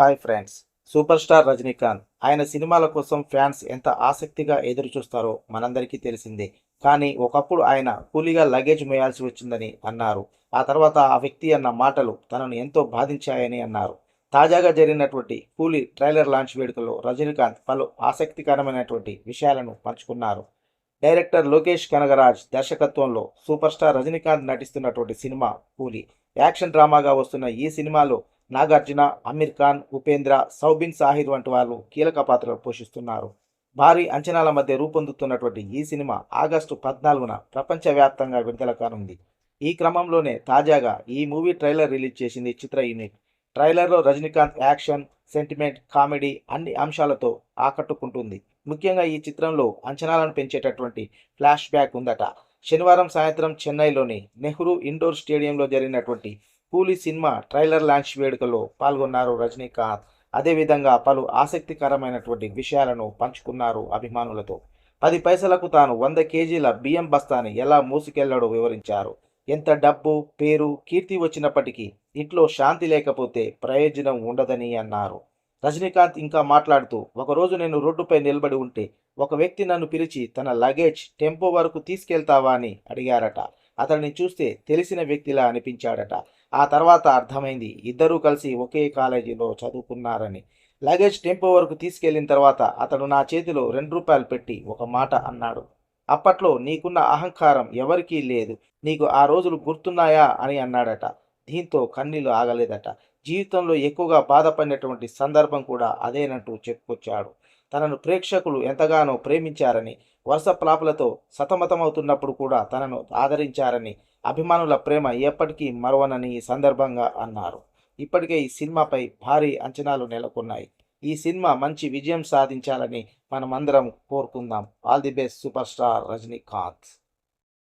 Hi friends. Super star Rajinikanth ఆయన సినిమాల కోసం ఫ్యాన్స్ ఎంత ఆసక్తిగా ఎదురు చూస్తారో మనందరికీ తెలిసిందే. కానీ ఒకప్పుడు ఆయన కూలీగా లగేజ్ మోయాల్సి వచ్చిందని అన్నారు. ఆ తర్వాత ఆ వ్యక్తి అన్న మాటలు తనను ఎంతో బాధించాయని అన్నారు. తాజాగా జరిగినటువంటి కూలీ ట్రైలర్ లాంచ్ వేడుకలో రజనీకాంత్ పలు ఆసక్తికరమైనటువంటి విషయాలను పంచుకున్నారు. డైరెక్టర్ లోకేష్ కనగరాజ్ దర్శకత్వంలో సూపర్ స్టార్ రజనీకాంత్ నటిస్తున్నటువంటి సినిమా కూలీ. యాక్షన్ డ్రామాగా వస్తున్న ఈ సినిమాలో నాగార్జున అమీర్ ఖాన్ ఉపేంద్ర సౌబిన్ సాహిర్ వంటి వాళ్ళు కీలక పాత్రలు పోషిస్తున్నారు. భారీ అంచనాల మధ్య రూపొందుతున్నటువంటి ఈ సినిమా ఆగస్టు పద్నాలుగున ప్రపంచవ్యాప్తంగా విడుదల కానుంది. ఈ క్రమంలోనే తాజాగా ఈ మూవీ ట్రైలర్ రిలీజ్ చేసింది చిత్ర యూనిట్. ట్రైలర్లో రజనీకాంత్ యాక్షన్ సెంటిమెంట్ కామెడీ అన్ని అంశాలతో ఆకట్టుకుంటుంది. ముఖ్యంగా ఈ చిత్రంలో అంచనాలను పెంచేటటువంటి ఫ్లాష్ బ్యాక్ ఉందట. శనివారం సాయంత్రం చెన్నైలోని నెహ్రూ ఇండోర్ స్టేడియంలో జరిగినటువంటి కూలీ సినిమా ట్రైలర్ లాంచ్ వేడుకలో పాల్గొన్నారు రజనీకాంత్. అదేవిధంగా పలు ఆసక్తికరమైనటువంటి విషయాలను పంచుకున్నారు అభిమానులతో. పది పైసలకు తాను వంద కేజీల బియ్యం బస్తాని ఎలా మోసుకెళ్ళాడో వివరించారు. ఎంత డబ్బు పేరు కీర్తి వచ్చినప్పటికీ ఇంట్లో శాంతి లేకపోతే ప్రయోజనం ఉండదని అన్నారు. రజనీకాంత్ ఇంకా మాట్లాడుతూ ఒకరోజు నేను రోడ్డుపై నిలబడి ఉంటే ఒక వ్యక్తి నన్ను పిలిచి తన లగేజ్ టెంపో వరకు తీసుకెళ్తావా అని అడిగారట. అతన్ని చూస్తే తెలిసిన వ్యక్తిలా అనిపించాడట. ఆ తర్వాత అర్థమైంది ఇద్దరూ కలిసి ఒకే కాలేజీలో చదువుకున్నారని. లగేజ్ టెంపో వరకు తీసుకెళ్ళిన తర్వాత అతడు నా చేతిలో రెండు రూపాయలు పెట్టి ఒక మాట అన్నాడు. అప్పట్లో నీకున్న అహంకారం ఎవరికీ లేదు. నీకు ఆ రోజులు గుర్తున్నాయా అని అన్నాడట. దీంతో కన్నీళ్ళు ఆగలేదట. జీవితంలో ఎక్కువగా బాధపడినటువంటి సందర్భం కూడా అదేనంటూ చెప్పుకొచ్చాడు. తనను ప్రేక్షకులు ఎంతగానో ప్రేమించారని వరుస ప్లాపులతో సతమతమవుతున్నప్పుడు కూడా తనను ఆదరించారని అభిమానుల ప్రేమ ఎప్పటికీ మరవనని ఈ సందర్భంగా అన్నారు. ఇప్పటికే ఈ సినిమాపై భారీ అంచనాలు నెలకొన్నాయి. ఈ సినిమా మంచి విజయం సాధించాలని మనమందరం కోరుకుందాం. All the best super star Rajinikanth.